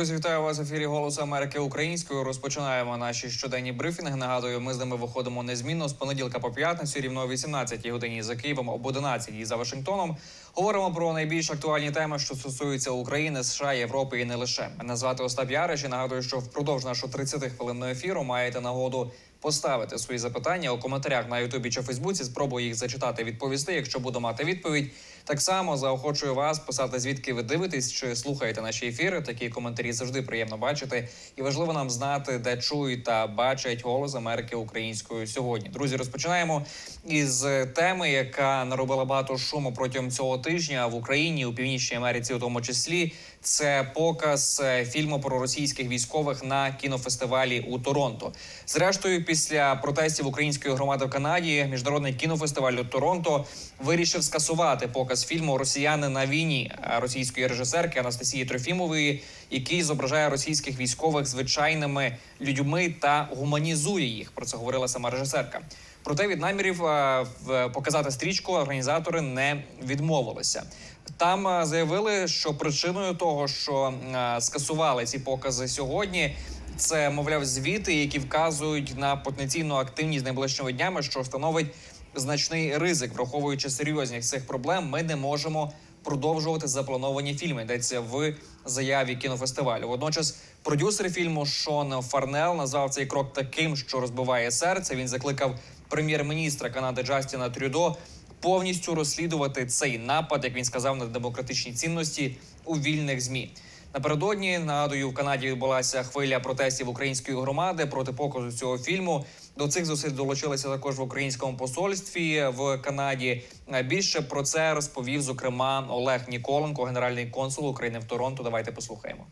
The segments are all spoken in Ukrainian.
Друзі, вітаю вас в ефірі Голос Америки українською. Розпочинаємо наші щоденні брифінги. Нагадую, ми з ними виходимо незмінно з понеділка по п'ятницю, рівно о 18 годині за Києвом, об 11 за Вашингтоном. Говоримо про найбільш актуальні теми, що стосуються України, США, Європи і не лише. Мене звати Остап Яриш і нагадую, що впродовж нашого 30 хвилинного ефіру маєте нагоду поставити свої запитання у коментарях на Ютубі чи Фейсбуці. Спробую їх зачитати, відповісти. Якщо буду мати відповідь, так само заохочую вас писати звідки ви дивитесь чи слухаєте наші ефіри. Такі коментарі завжди приємно бачити, і важливо нам знати, де чують та бачать голос Америки українською сьогодні. Друзі, розпочинаємо із теми, яка наробила багато шуму протягом цього тижня в Україні у північній Америці, у тому числі. Це показ е, фільму про російських військових на кінофестивалі у Торонто. Зрештою, після протестів української громади в Канаді, міжнародний кінофестиваль у Торонто вирішив скасувати показ фільму Росіяни на війні російської режисерки Анастасії Трофімової, який зображає російських військових звичайними людьми та гуманізує їх. Про це говорила сама режисерка. Проте від намірів е, показати стрічку організатори не відмовилися. Там е, заявили, що причиною того, що е, скасували ці покази сьогодні, це мовляв звіти, які вказують на потенційну активність найближчими днями, що становить значний ризик, враховуючи серйозність цих проблем. Ми не можемо продовжувати заплановані фільми. Йдеться в заяві кінофестивалю. Водночас, продюсер фільму Шон Фарнел назвав цей крок таким, що розбиває серце. Він закликав прем'єр-міністра Канади Джастіна Трюдо повністю розслідувати цей напад, як він сказав, на демократичні цінності у вільних змі. Напередодні нагадую, в Канаді відбулася хвиля протестів української громади проти показу цього фільму. До цих зусиль долучилися також в українському посольстві в Канаді. Більше про це розповів зокрема Олег Ніколенко, генеральний консул України в Торонто. Давайте послухаємо.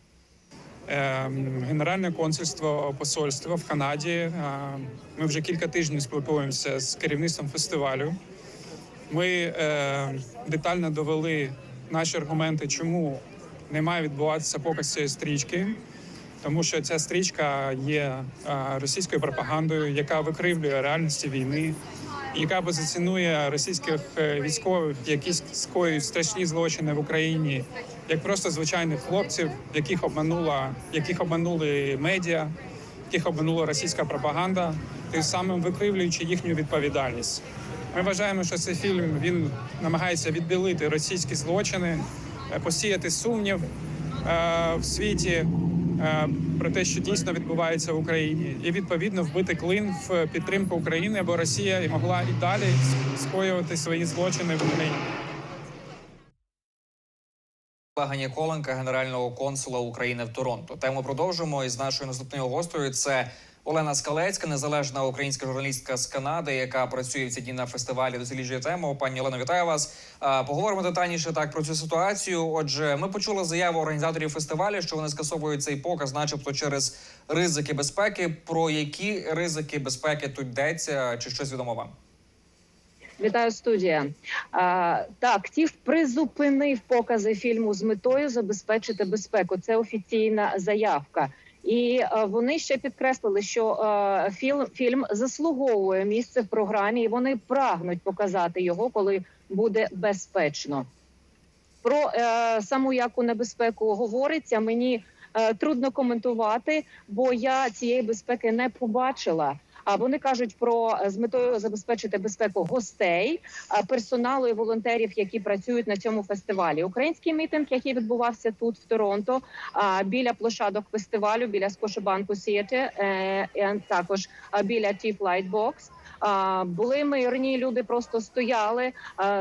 Е, Генеральне консульство посольства в Канаді. е, Ми вже кілька тижнів спілкуємося з керівництвом фестивалю. Ми е, детально довели наші аргументи, чому не має відбуватися показ цієї стрічки, тому що ця стрічка є е, російською пропагандою, яка викривлює реальності війни, яка позиціонує російських е, військових, які скоюють страшні злочини в Україні, як просто звичайних хлопців, яких обманула, яких обманули медіа, яких обманула російська пропаганда, тим самим викривлюючи їхню відповідальність. Ми вважаємо, що цей фільм він намагається відбілити російські злочини, е, посіяти сумнів е, в світі е, про те, що дійсно відбувається в Україні, і відповідно вбити клин в підтримку України, бо Росія і могла і далі скоювати свої злочини в Україні. Олега Ніколенка, генерального консула України в Торонто. Тему продовжуємо із нашою наступною гостею. Це Олена Скалецька, незалежна українська журналістка з Канади, яка працює в ці дні на фестивалі досліджує тему. Пані Олено, вітаю вас. Поговоримо детальніше так про цю ситуацію. Отже, ми почули заяву організаторів фестивалю, що вони скасовують цей показ, начебто через ризики безпеки. Про які ризики безпеки тут йдеться, чи щось відомо вам? Вітаю студія. А, так, ТІФ призупинив покази фільму з метою забезпечити безпеку. Це офіційна заявка. І вони ще підкреслили, що фільм, фільм заслуговує місце в програмі, і вони прагнуть показати його, коли буде безпечно. Про е, саму яку небезпеку говориться, мені е, трудно коментувати, бо я цієї безпеки не побачила. Вони кажуть про е, з метою забезпечити безпеку гостей, е, персоналу і волонтерів, які працюють на цьому фестивалі. Український мітинг, який відбувався тут в Торонто, біля площадок фестивалю, біля Скошебанку Сієти, також біля Тіп Лайтбокс. Були мирні люди, просто стояли,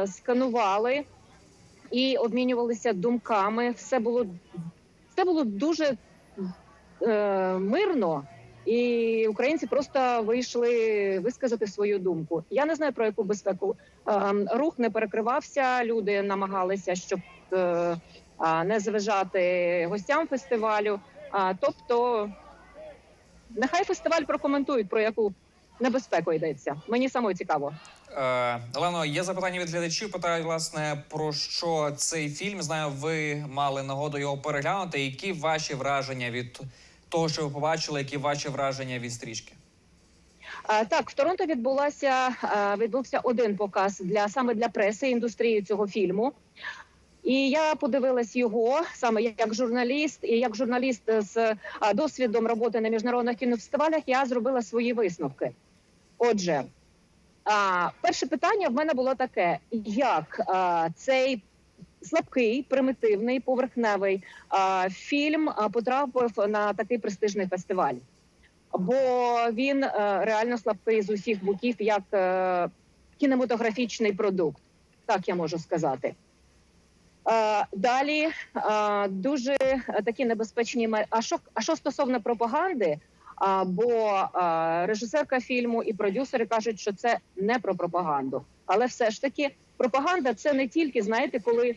сканували і обмінювалися думками. Все було все було дуже е, мирно. І українці просто вийшли висказати свою думку. Я не знаю про яку безпеку Ем, рух не перекривався. Люди намагалися, щоб е, не заважати гостям фестивалю. Тобто, нехай фестиваль прокоментують про яку небезпеку йдеться. Мені самою цікаво. Е, Олено, є запитання від глядачів. Питають власне про що цей фільм. Знаю, ви мали нагоду його переглянути. Які ваші враження від того, що ви побачили? Які ваші враження від стрічки? Так, в Торонто відбулася відбувся один показ для саме для преси індустрії цього фільму. І я подивилась його саме як журналіст, і як журналіст з досвідом роботи на міжнародних кінофестивалях я зробила свої висновки. Отже, перше питання в мене було таке: як цей слабкий, примітивний, поверхневий фільм потрапив на такий престижний фестиваль? Бо він е, реально слабкий з усіх боків, як е, кінематографічний продукт, так я можу сказати. Е, Далі дуже такі небезпечні А що, а що стосовно пропаганди? Бо режисерка фільму і продюсери кажуть, що це не про пропаганду. Але все ж таки, пропаганда це не тільки знаєте, коли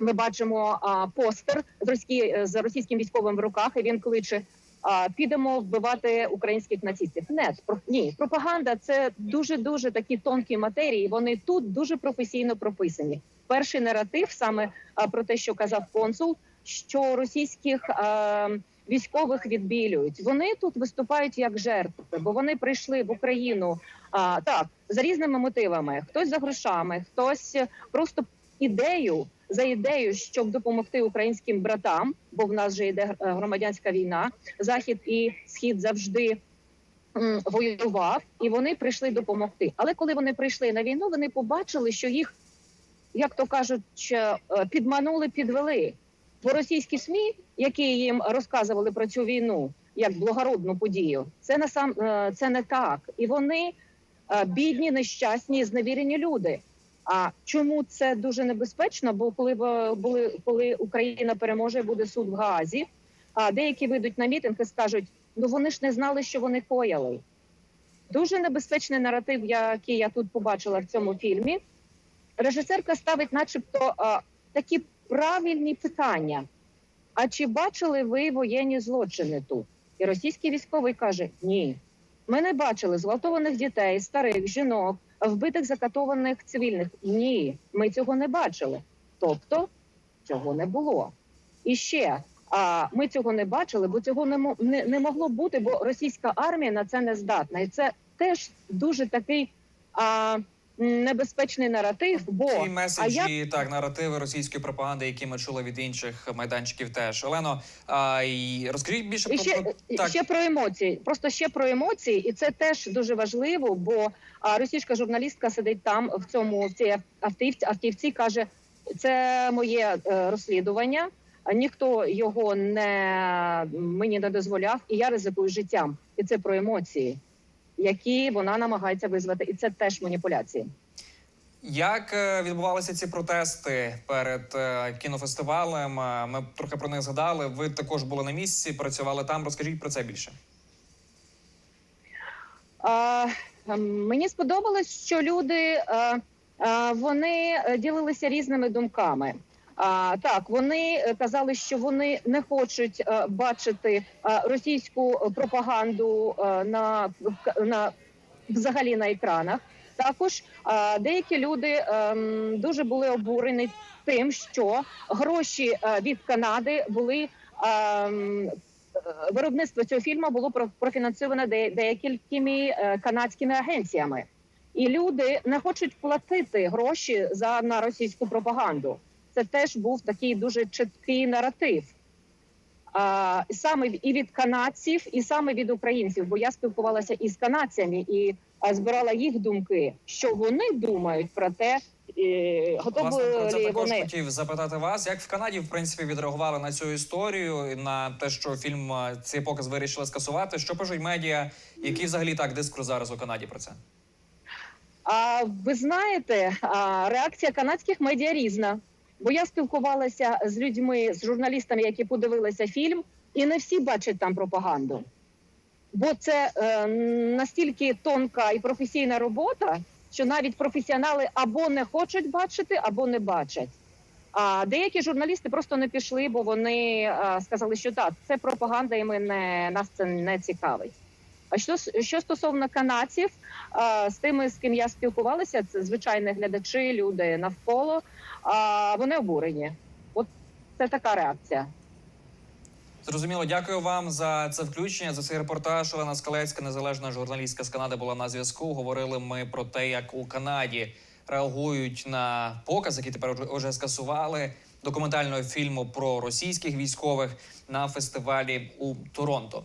ми бачимо а, постер з, російські, з російським військовим в руках, і він кличе: а, підемо вбивати українських нацистів. Не про ні, пропаганда це дуже дуже такі тонкі матерії. Вони тут дуже професійно прописані. Перший наратив саме а, про те, що казав консул, що російських а, військових відбілюють. Вони тут виступають як жертви, бо вони прийшли в Україну а, так за різними мотивами. Хтось за грошами, хтось просто ідею за ідею, щоб допомогти українським братам, бо в нас же йде е, громадянська війна. Захід і схід завжди воював, і вони прийшли допомогти. Але коли вони прийшли на війну, вони побачили, що їх, як то кажуть, е, підманули, підвели. Бо російські СМІ, які їм розказували про цю війну як благородну подію, це не сам е, це не так, і вони бідні, нещасні, зневірені люди. А чому це дуже небезпечно? Бо коли були коли Україна переможе, буде суд в Гаазі. А деякі вийдуть на мітинг і скажуть: ну вони ж не знали, що вони кояли. Дуже небезпечний наратив, який я тут побачила в цьому фільмі. Режисерка ставить, начебто, такі правильні питання. А чи бачили ви воєнні злочини тут? І російський військовий каже: Ні, ми не бачили зґвалтованих дітей, старих жінок, вбитих закатованих цивільних. Ні, ми цього не бачили. Тобто цього не було. І ще а ми цього не бачили, бо цього не, не, не могло бути, бо російська армія на це не здатна. І це теж дуже такий а, небезпечний наратив. Бо Ці а меседжі, так, наративи російської пропаганди, які ми чули від інших майданчиків, теж Олено. А, і розкажіть більше І про, ще, так. ще про емоції. Просто ще про емоції, і це теж дуже важливо. Бо російська журналістка сидить там в цьому в цій автівці, автівці каже: це моє е, розслідування. Ніхто його не мені не дозволяв, і я ризикую життям. І це про емоції, які вона намагається визвати, і це теж маніпуляції. Як е, відбувалися ці протести перед е, кінофестивалем? Е, Ми трохи про них згадали. Ви також були на місці, працювали там. Розкажіть про це більше. А, ем, мені сподобалось, що люди е, е, вони ділилися різними думками. А, так, вони е, казали, що вони не хочуть е, бачити е, російську пропаганду на, на взагалі на екранах. Також деякі люди ем, дуже були обурені тим, що гроші від Канади були ем, виробництво цього фільму було про- профінансоване де- деякими канадськими агенціями, і люди не хочуть платити гроші за на російську пропаганду. Це теж був такий дуже чіткий наратив. А, саме і від канадців, і саме від українців, бо я спілкувалася із канадцями і а, збирала їх думки, що вони думають про те, е, готові Власне, про це також вони хотів запитати вас, як в Канаді в принципі відреагували на цю історію, на те, що фільм цей показ вирішили скасувати. Що пишуть медіа? Який взагалі так дискурс зараз у Канаді про це? А ви знаєте, реакція канадських медіа різна. Бо я спілкувалася з людьми, з журналістами, які подивилися фільм, і не всі бачать там пропаганду. Бо це е, настільки тонка і професійна робота, що навіть професіонали або не хочуть бачити, або не бачать. А деякі журналісти просто не пішли, бо вони е, сказали, що так, це пропаганда, і ми не нас це не цікавить. А що що стосовно канадців, е, з тими, з ким я спілкувалася, це звичайні глядачі, люди навколо. А вони обурені. От це така реакція. Зрозуміло, дякую вам за це включення. За цей репортаж. Олена Скалецька, незалежна журналістка з Канади, була на зв'язку. Говорили ми про те, як у Канаді реагують на показ, який тепер вже- скасували документального фільму про російських військових на фестивалі у Торонто.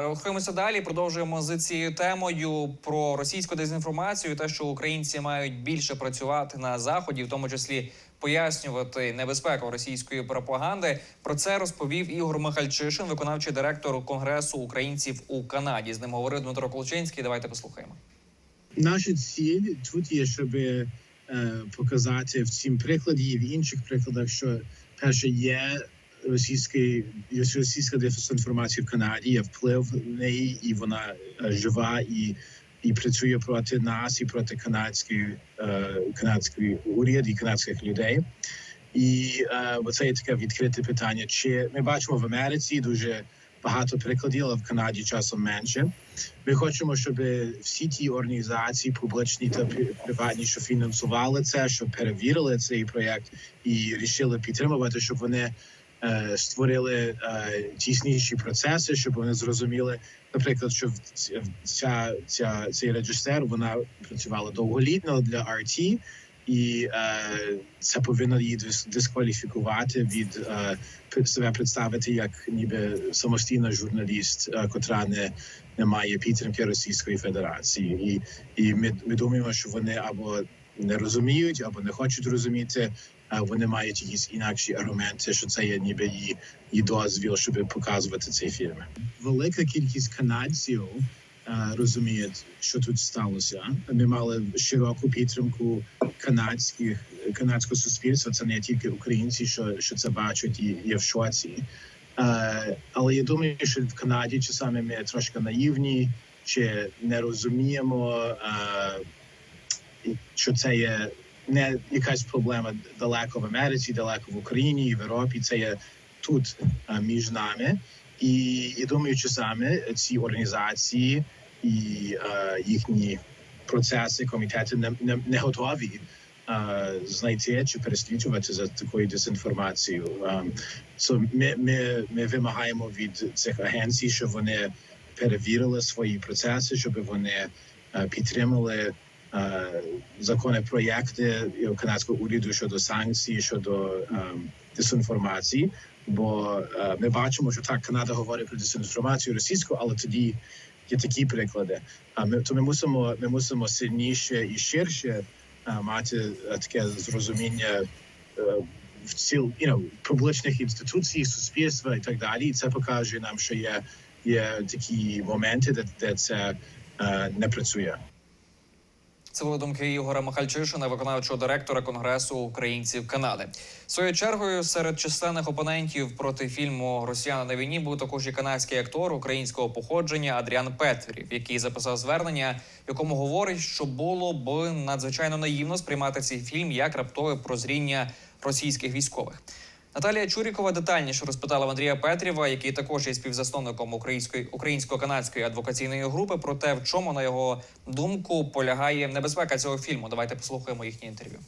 Рухаємося далі. Продовжуємо з цією темою про російську дезінформацію, те, що українці мають більше працювати на заході, в тому числі пояснювати небезпеку російської пропаганди. Про це розповів Ігор Михальчишин, виконавчий директор Конгресу українців у Канаді. З ним говорив Дмитро Колчинський. Давайте послухаємо. Наша ціль тут є, щоб е, показати в цім прикладі і в інших прикладах, що перше є російський є російська дезінформація в Канаді, є вплив в неї, і вона е, жива і. І працює проти нас і проти канадської е, канадської уряд і канадських людей. І е, це є таке відкрите питання. Чи ми бачимо в Америці дуже багато прикладів, але в Канаді часом менше. Ми хочемо, щоб всі ті організації, публічні та при- приватні, що фінансували це, що перевірили цей проєкт і рішили підтримувати, щоб вони створили е, тісніші процеси, щоб вони зрозуміли, наприклад, що ця, ця цей режисер вона працювала довголітно для RT, і е, це повинно її дис- дискваліфікувати від е, себе представити як ніби самостійна журналіст, е, котра не немає підтримки Російської Федерації, і, і ми, ми думаємо, що вони або не розуміють, або не хочуть розуміти. А Вони мають якісь інакші аргументи, що це є ніби її, її дозвіл, щоб показувати цей фільм. Велика кількість канадців е, розуміють, що тут сталося. Ми мали широку підтримку канадських канадського суспільства. Це не тільки українці, що, що це бачать і є в шоці. Е, але я думаю, що в Канаді часами ми трошки наївні, чи не розуміємо, е, що це є не якась проблема далеко в Америці, далеко в Україні в Європі. Це є тут е, між нами. І я думаю, часами ці організації і е, їхні процеси, комітети не, не, не готові е, знайти чи переслідувати за такою дезінформацією. Е, So, ми, ми, ми вимагаємо від цих агенцій, щоб вони перевірили свої процеси, щоб вони е, підтримали е, законопроєкти канадського уряду щодо санкцій, щодо е, дезінформації. Бо е, ми бачимо, що так Канада говорить про дезінформацію російську, але тоді є такі приклади. А ми то ми мусимо, ми мусимо сильніше і ширше мати таке зрозуміння. в ціл you know, публічних інституцій, суспільства і так далі. І це покаже нам, що є, є такі моменти, де, де це не працює. Це були думки Ігора Михальчишина, виконавчого директора Конгресу українців Канади. Своєю чергою серед численних опонентів проти фільму Росіяни на війні був також і канадський актор українського походження Адріан Петрів, який записав звернення, якому говорить, що було б надзвичайно наївно сприймати цей фільм як раптове прозріння російських військових. Наталія Чурікова детальніше розпитала Андрія Петрєва, який також є співзасновником української українсько-канадської адвокаційної групи, про те, в чому на його думку полягає небезпека цього фільму. Давайте послухаємо їхнє інтерв'ю.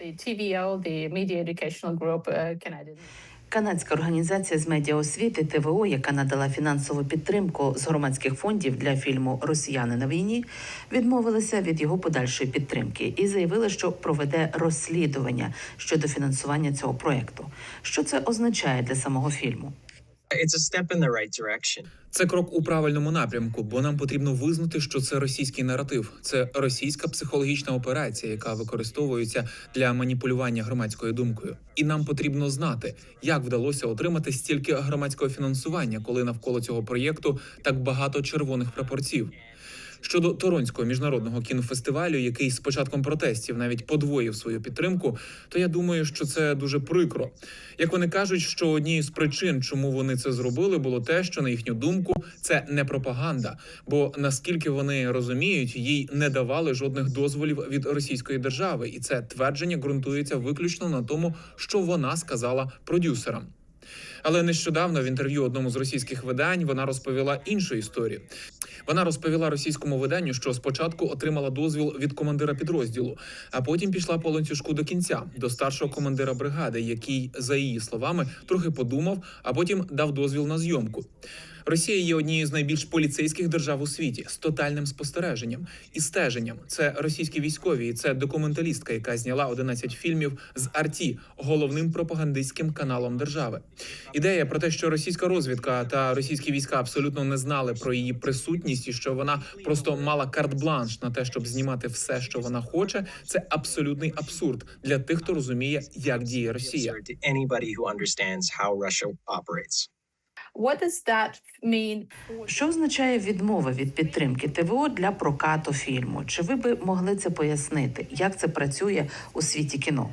TVO, the Media Educational Group, uh, Canadian. Канадська організація з медіаосвіти ТВО, яка надала фінансову підтримку з громадських фондів для фільму Росіяни на війні, відмовилася від його подальшої підтримки і заявила, що проведе розслідування щодо фінансування цього проекту. Що це означає для самого фільму? It's a step in the right direction. Це крок у правильному напрямку, бо нам потрібно визнати, що це російський наратив, це російська психологічна операція, яка використовується для маніпулювання громадською думкою. І нам потрібно знати, як вдалося отримати стільки громадського фінансування, коли навколо цього проєкту так багато червоних прапорців. Щодо Торонського міжнародного кінофестивалю, який з початком протестів навіть подвоїв свою підтримку, то я думаю, що це дуже прикро. Як вони кажуть, що однією з причин, чому вони це зробили, було те, що на їхню думку це не пропаганда. Бо наскільки вони розуміють, їй не давали жодних дозволів від російської держави, і це твердження ґрунтується виключно на тому, що вона сказала продюсерам. Але нещодавно в інтерв'ю одному з російських видань вона розповіла іншу історію. Вона розповіла російському виданню, що спочатку отримала дозвіл від командира підрозділу, а потім пішла по ланцюжку до кінця до старшого командира бригади, який, за її словами, трохи подумав, а потім дав дозвіл на зйомку. Росія є однією з найбільш поліцейських держав у світі з тотальним спостереженням і стеженням. Це російські військові, і це документалістка, яка зняла 11 фільмів з Арті, головним пропагандистським каналом держави. Ідея про те, що російська розвідка та російські війська абсолютно не знали про її присутність, і що вона просто мала карт-бланш на те, щоб знімати все, що вона хоче. Це абсолютний абсурд для тих, хто розуміє, як діє Росія. What does that mean? Що означає відмова від підтримки ТВО для прокату фільму? Чи ви би могли це пояснити? Як це працює у світі кіно?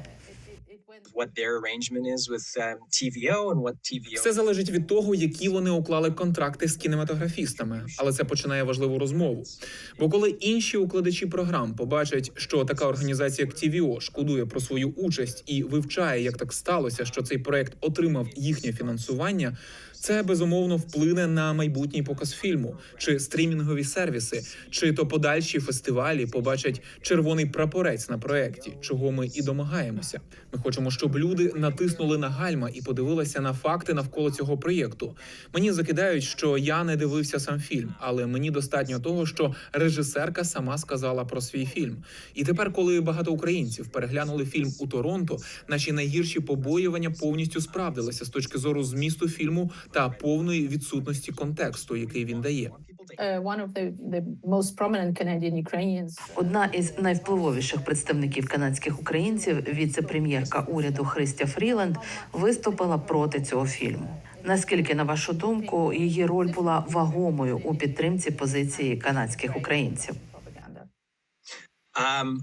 What their arrangement is with um, TVO and what TVO. Все залежить від того, які вони уклали контракти з кінематографістами, але це починає важливу розмову. Бо коли інші укладачі програм побачать, що така організація, як TVO, шкодує про свою участь і вивчає, як так сталося, що цей проект отримав їхнє фінансування. Це безумовно вплине на майбутній показ фільму, чи стрімінгові сервіси, чи то подальші фестивалі побачать червоний прапорець на проекті, чого ми і домагаємося. Ми хочемо, щоб люди натиснули на гальма і подивилися на факти навколо цього проєкту. Мені закидають, що я не дивився сам фільм, але мені достатньо того, що режисерка сама сказала про свій фільм. І тепер, коли багато українців переглянули фільм у Торонто, наші найгірші побоювання повністю справдилися з точки зору змісту фільму та повної відсутності контексту, який він дає. Ukrainians Одна із найвпливовіших представників канадських українців, віце-прем'єрка уряду Христя Фріланд, виступила проти цього фільму. Наскільки, на вашу думку, її роль була вагомою у підтримці позиції канадських українців? Um,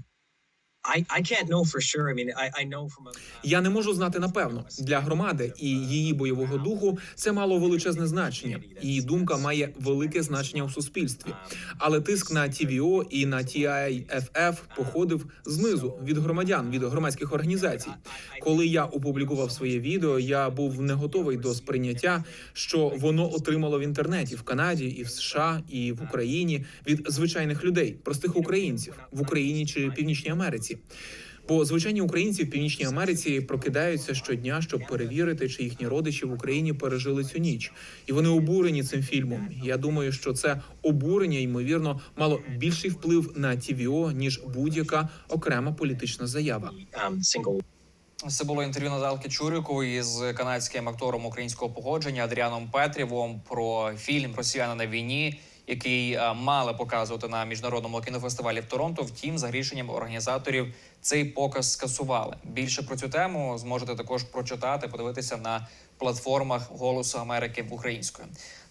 Я не можу знати напевно для громади і її бойового духу це мало величезне значення. Її думка має велике значення у суспільстві. Але тиск на TVO і на TIFF походив знизу від громадян, від громадських організацій. Коли я опублікував своє відео, я був не готовий до сприйняття, що воно отримало в інтернеті в Канаді, і в США, і в Україні від звичайних людей, простих українців в Україні чи Північній Америці. Бо звичайні українці в Північній Америці прокидаються щодня, щоб перевірити, чи їхні родичі в Україні пережили цю ніч, і вони обурені цим фільмом. Я думаю, що це обурення ймовірно мало більший вплив на ТВО, ніж будь-яка окрема політична заява. um, Це було інтерв'ю Наталки Чурікової з канадським актором українського походження Адріаном Петрівом про фільм Росіяни на війні, який е, мали показувати на міжнародному кінофестивалі в Торонто. Втім, за рішенням організаторів цей показ скасували. Більше про цю тему зможете також прочитати, подивитися на платформах Голосу Америки українською.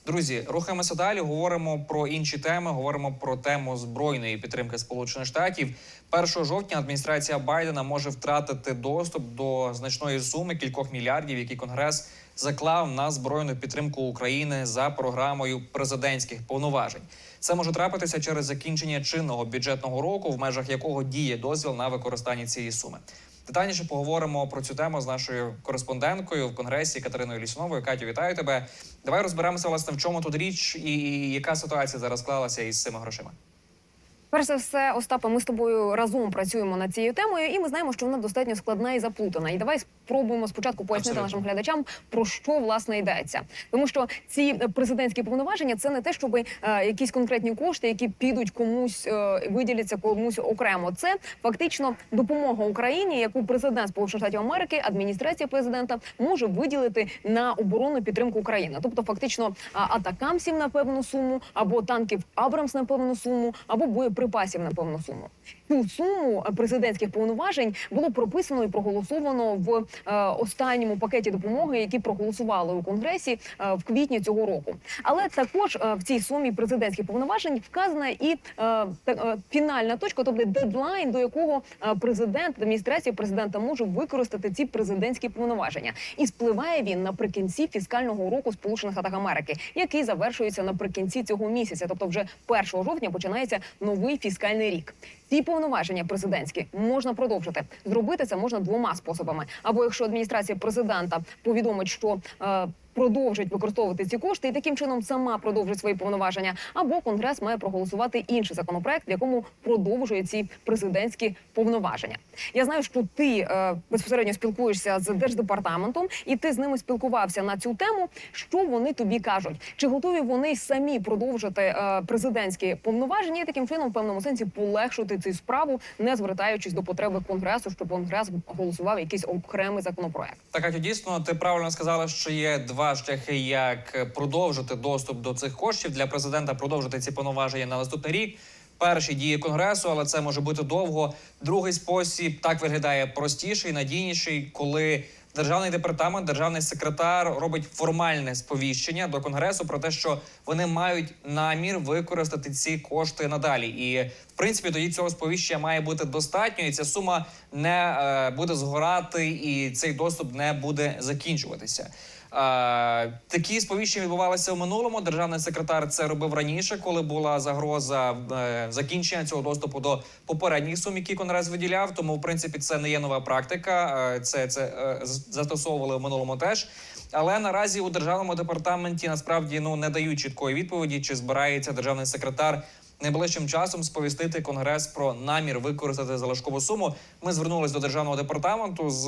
Друзі, рухаємося далі. Говоримо про інші теми. Говоримо про тему збройної підтримки Сполучених Штатів. 1 жовтня адміністрація Байдена може втратити доступ до значної суми кількох мільярдів, які Конгрес заклав на збройну підтримку України за програмою президентських повноважень. Це може трапитися через закінчення чинного бюджетного року, в межах якого діє дозвіл на використання цієї суми. Детальніше поговоримо про цю тему з нашою кореспонденткою в конгресі Катериною Лісуновою. Катю, вітаю тебе. Давай розберемося, власне, в чому тут річ і яка ситуація зараз склалася із цими грошима. Перш за все, Остапе, ми з тобою разом працюємо над цією темою, і ми знаємо, що вона достатньо складна і заплутана. І давай спробуємо спочатку пояснити Абсолютно. нашим глядачам про що власне йдеться. Тому що ці е, президентські повноваження це не те, щоб е, якісь конкретні кошти, які підуть комусь, е, виділяться комусь окремо. Це фактично допомога Україні, яку президент Сполучених Штатів Америки, адміністрація президента може виділити на оборонну підтримку України. Тобто, фактично, атакамсів на певну суму, або танків Абрамс на певну суму, або боєприпасів на певну суму. Цю суму е, президентських повноважень було прописано і проголосовано в е, останньому пакеті допомоги, які проголосували у конгресі е, в квітні цього року. Але також в цій сумі президентських повноважень вказана і фінальна точка, тобто дедлайн, до якого президент адміністрація президента може використати ці президентські повноваження. І спливає він наприкінці фіскального року Сполучених Штатів Америки, який завершується наприкінці цього місяця. Тобто, вже 1 жовтня починається новий фіскальний рік. Ці повноваження президентські можна продовжити. Зробити це можна двома способами. Або якщо адміністрація президента повідомить, що е, продовжить використовувати ці кошти і таким чином сама продовжить свої повноваження, або конгрес має проголосувати інший законопроект, в якому продовжує ці президентські повноваження. Я знаю, що ти е, безпосередньо спілкуєшся з держдепартаментом, і ти з ними спілкувався на цю тему. Що вони тобі кажуть? Чи готові вони самі продовжити е, президентські повноваження і таким чином в певному сенсі полегшити цю справу, не звертаючись до потреби конгресу, щоб конгрес голосував якийсь окремий законопроект? Так, Катю, дійсно, ти правильно сказала, що є два шляхи, як продовжити доступ до цих коштів для президента, продовжити ці повноваження на наступний рік. Перший діє конгресу, але це може бути довго. Другий спосіб так виглядає простіший, надійніший, коли державний департамент, державний секретар робить формальне сповіщення до конгресу про те, що вони мають намір використати ці кошти надалі. І в принципі тоді цього сповіщення має бути достатньо, і ця сума не е, буде згорати, і цей доступ не буде закінчуватися. Такі сповіщення відбувалися в минулому. Державний секретар це робив раніше, коли була загроза е, закінчення цього доступу до попередніх сум, які конгрес виділяв. Тому, в принципі, це не є нова практика. Е, це це е, застосовували в минулому теж. Але наразі у державному департаменті насправді ну не дають чіткої відповіді, чи збирається державний секретар найближчим часом сповістити конгрес про намір використати залишкову суму. Ми звернулись до державного департаменту з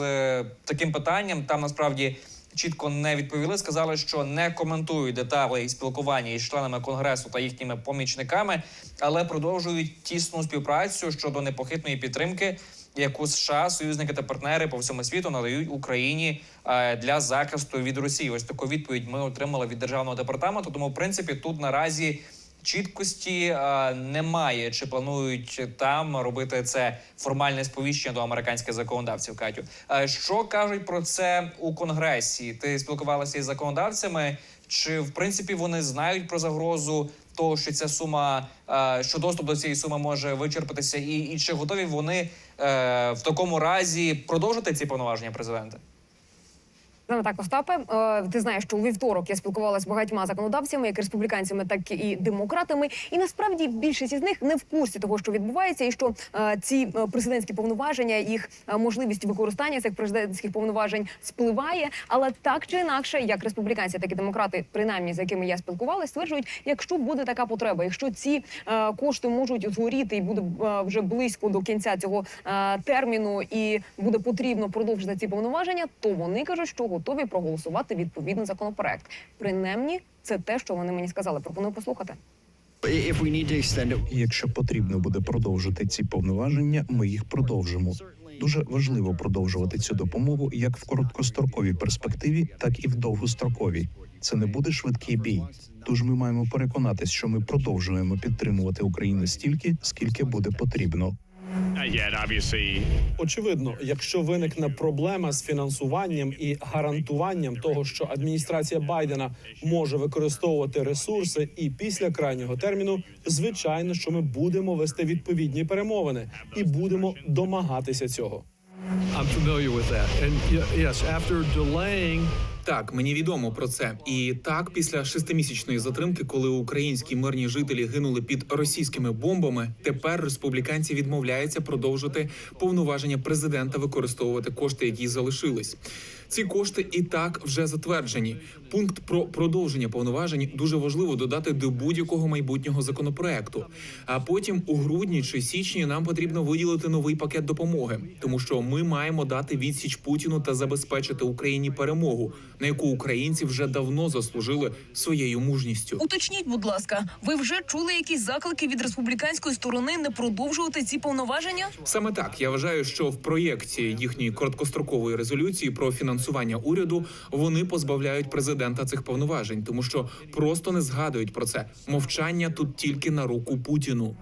таким питанням. Там насправді чітко не відповіли. Сказали, що не коментують деталі спілкування із членами конгресу та їхніми помічниками, але продовжують тісну співпрацю щодо непохитної підтримки. Яку США, союзники та партнери по всьому світу надають Україні е, для захисту від Росії? Ось таку відповідь ми отримали від державного департаменту. Тому, в принципі, тут наразі чіткості немає. Чи планують там робити це формальне сповіщення до американських законодавців? Катю, що кажуть про це у конгресі? Ти спілкувалася із законодавцями? Чи в принципі вони знають про загрозу того, що ця сума, що доступ до цієї суми може вичерпатися, і, і чи готові вони е, в такому разі продовжити ці повноваження президента? Саме так, Остапе. Е, Ти знаєш, що у вівторок я спілкувалася з багатьма законодавцями, як республіканцями, так і демократами. І насправді більшість із них не в курсі того, що відбувається, і що е, ці е, президентські повноваження, їх можливість використання цих президентських повноважень спливає. Але так чи інакше, як республіканці, так і демократи, принаймні з якими я спілкувалася, стверджують, якщо буде така потреба, якщо ці кошти можуть згоріти і буде вже близько до кінця цього терміну, і буде потрібно продовжити ці повноваження, то вони кажуть, що готові проголосувати відповідний законопроект. Принаймні, це те, що вони мені сказали. Пропоную послухати. Якщо потрібно буде продовжити ці повноваження, ми їх продовжимо. Дуже важливо продовжувати цю допомогу як в короткостроковій перспективі, так і в довгостроковій. Це не буде швидкий бій. Тож ми маємо переконатись, що ми продовжуємо підтримувати Україну стільки, скільки буде потрібно. Очевидно, якщо виникне проблема з фінансуванням і гарантуванням того, що адміністрація Байдена може використовувати ресурси і після крайнього терміну, звичайно, що ми будемо вести відповідні перемовини і будемо домагатися цього. I'm familiar with that. And yes, after delaying Так, мені відомо про це. І так, після шестимісячної затримки, коли українські мирні жителі гинули під російськими бомбами, тепер республіканці відмовляються продовжити повноваження президента використовувати кошти, які залишились. Ці кошти і так вже затверджені. Пункт про продовження повноважень дуже важливо додати до будь-якого майбутнього законопроекту. А потім у грудні чи січні нам потрібно виділити новий пакет допомоги, тому що ми маємо дати відсіч Путіну та забезпечити Україні перемогу, на яку українці вже давно заслужили своєю мужністю. Уточніть, будь ласка, ви вже чули якісь заклики від республіканської сторони не продовжувати ці повноваження? Саме так я вважаю, що в проєкті їхньої короткострокової резолюції про фінансування уряду вони позбавляють президента цих повноважень, тому що просто не згадують про це. Мовчання тут тільки на руку Путіну.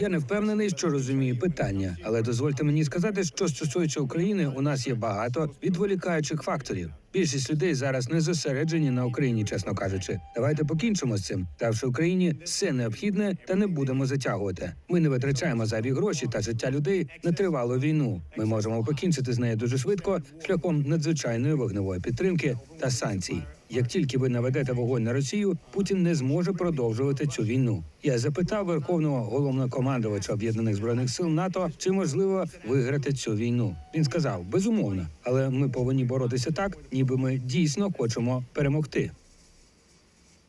Я не впевнений, що розумію питання, але дозвольте мені сказати, що стосується України, у нас є багато відволікаючих факторів. Більшість людей зараз не зосереджені на Україні, чесно кажучи. Давайте покінчимо з цим, давши Україні все необхідне та не будемо затягувати. Ми не витрачаємо зайві гроші та життя людей на тривалу війну. Ми можемо покінчити з нею дуже швидко шляхом надзвичайної вогневої підтримки та санкцій. Як тільки ви наведете вогонь на Росію, Путін не зможе продовжувати цю війну. Я запитав верховного головнокомандувача об'єднаних збройних сил НАТО, чи можливо виграти цю війну. Він сказав: безумовно, але ми повинні боротися так, ніби ми дійсно хочемо перемогти.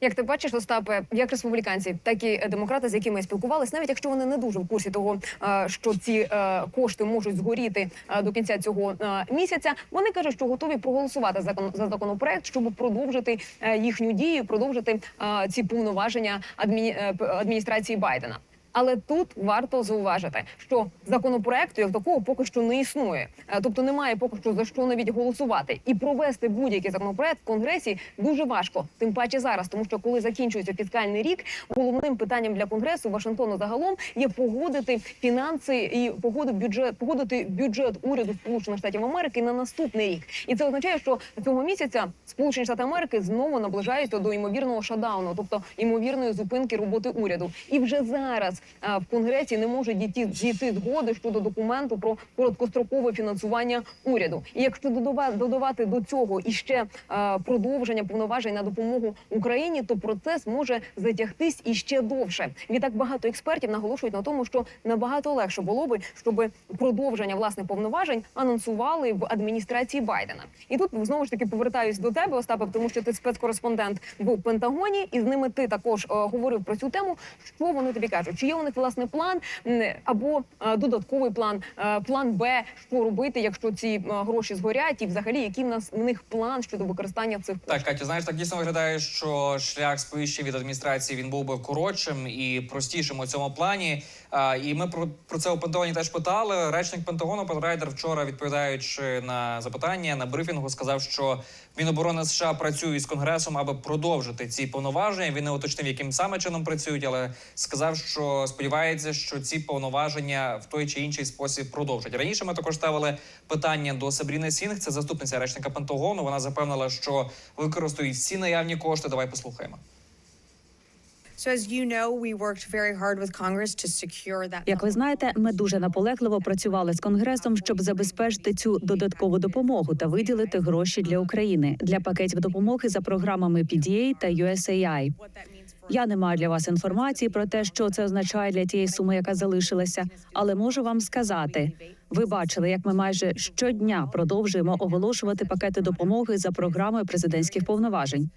Як ти бачиш, Остапе, як республіканці, так і демократи, з якими я спілкувалась, навіть якщо вони не дуже в курсі того, е, що ці е, кошти можуть згоріти е, до кінця цього місяця, вони кажуть, що готові проголосувати за закон- за законопроект, щоб продовжити їхню дію, продовжити ці повноваження адміні... адміністрації Байдена. Але тут варто зауважити, що законопроекту як такого поки що не існує, Е, тобто немає поки що за що навіть голосувати і провести будь-який законопроект в конгресі дуже важко, тим паче зараз, тому що коли закінчується фіскальний рік, головним питанням для конгресу Вашингтону загалом є погодити фінанси і погодити бюджет, погодити бюджет уряду Сполучених Штатів Америки на наступний рік. І це означає, що цього місяця Сполучені Штати Америки знову наближаються до ймовірного шатдауну, тобто ймовірної зупинки роботи уряду. І вже зараз в конгресі не може дійти дійти згоди щодо документу про короткострокове фінансування уряду. І якщо додава- додавати до цього іще продовження повноважень на допомогу Україні, то процес може затягтись іще довше. Відтак багато експертів наголошують на тому, що набагато легше було би, щоб продовження власне повноважень анонсували в адміністрації Байдена. І тут знову ж таки повертаюсь до тебе, Остапе, тому що ти спецкореспондент в Пентагоні, і з ними ти також е, говорив про цю тему. Що вони тобі кажуть? Чи є у них власне план або е, додатковий план, е, план Б, що робити, якщо ці е, гроші згорять, і взагалі який в нас в них план щодо використання цих Так, Катя, знаєш, так дійсно виглядає, що шлях сповіщення від адміністрації він був би коротшим і простішим у цьому плані. І ми про, про це у Пентагоні теж питали. Речник Пентагону Пет Райдер вчора, відповідаючи на запитання на брифінгу, сказав, що Міноборони США працює з конгресом, аби продовжити ці повноваження. Він не уточнив, яким саме чином працюють, але сказав, що сподівається, що ці повноваження в той чи інший спосіб продовжать. Раніше ми також ставили питання до Сабріни Сінг, це заступниця речника Пентагону. Вона запевнила, що використають всі наявні кошти. Давай послухаємо. Як ви знаєте, ми дуже наполегливо працювали з конгресом, щоб забезпечити цю додаткову допомогу та виділити гроші для України для пакетів допомоги за програмами PDA та USAI. Я не маю для вас інформації про те, що це означає для тієї суми, яка залишилася, але можу вам сказати. Ви бачили, як ми майже щодня продовжуємо оголошувати пакети допомоги за програмою президентських повноважень.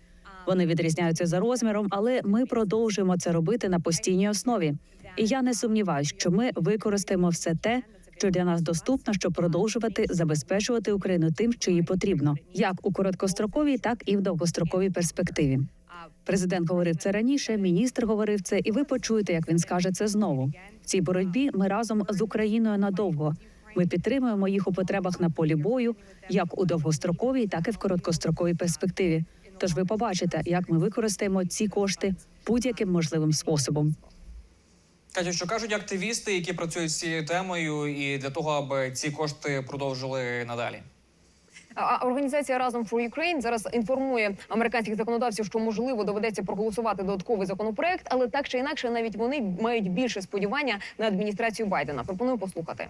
Вони відрізняються за розміром, але ми продовжуємо це робити на постійній основі. І я не сумніваюся, що ми використаємо все те, що для нас доступно, щоб продовжувати забезпечувати Україну тим, що їй потрібно, як у короткостроковій, так і в довгостроковій перспективі. Президент говорив це раніше, міністр говорив це, і ви почуєте, як він скаже це знову. В цій боротьбі ми разом з Україною надовго. Ми підтримуємо їх у потребах на полі бою, як у довгостроковій, так і в короткостроковій перспективі. Тож ви побачите, як ми використаємо ці кошти будь-яким можливим способом. Катя, що кажуть активісти, які працюють з цією темою, і для того, аби ці кошти продовжили надалі. А- організація разом for Ukraine зараз інформує американських законодавців, що можливо доведеться проголосувати додатковий законопроект, але так чи інакше, навіть вони мають більше сподівання на адміністрацію Байдена. Пропоную послухати.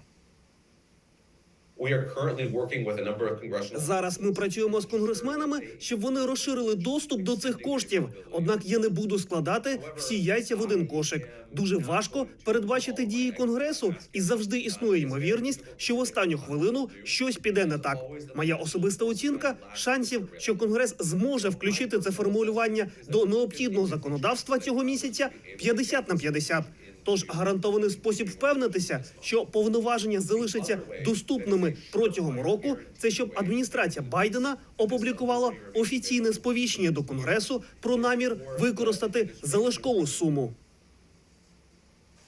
Зараз ми працюємо з конгресменами, щоб вони розширили доступ до цих коштів. Однак я не буду складати всі яйця в один кошик. Дуже важко передбачити дії конгресу, і завжди існує ймовірність, що в останню хвилину щось піде не так. Моя особиста оцінка шансів, що конгрес зможе включити це формулювання до необхідного законодавства цього місяця 50 на 50. Тож гарантований спосіб впевнитися, що повноваження залишаться доступними протягом року. Це щоб адміністрація Байдена опублікувала офіційне сповіщення до конгресу про намір використати залишкову суму.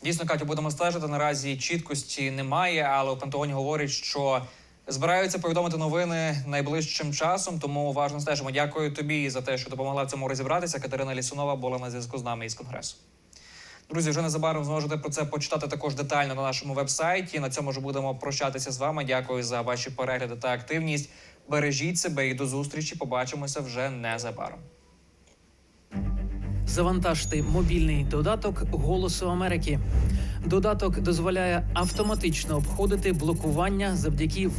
Дійсно, Катю, будемо стежити. Наразі чіткості немає, але у Пентагоні говорять, що збираються повідомити новини найближчим часом. Тому уважно стежимо. Дякую тобі за те, що допомогла цьому розібратися. Катерина Лісунова була на зв'язку з нами із конгресу. Друзі, вже незабаром зможете про це почитати також детально на нашому вебсайті. На цьому ж будемо прощатися з вами. Дякую за ваші перегляди та активність. Бережіть себе і до зустрічі. Побачимося вже незабаром. Завантажте мобільний додаток Голосу Америки. Додаток дозволяє автоматично обходити блокування завдяки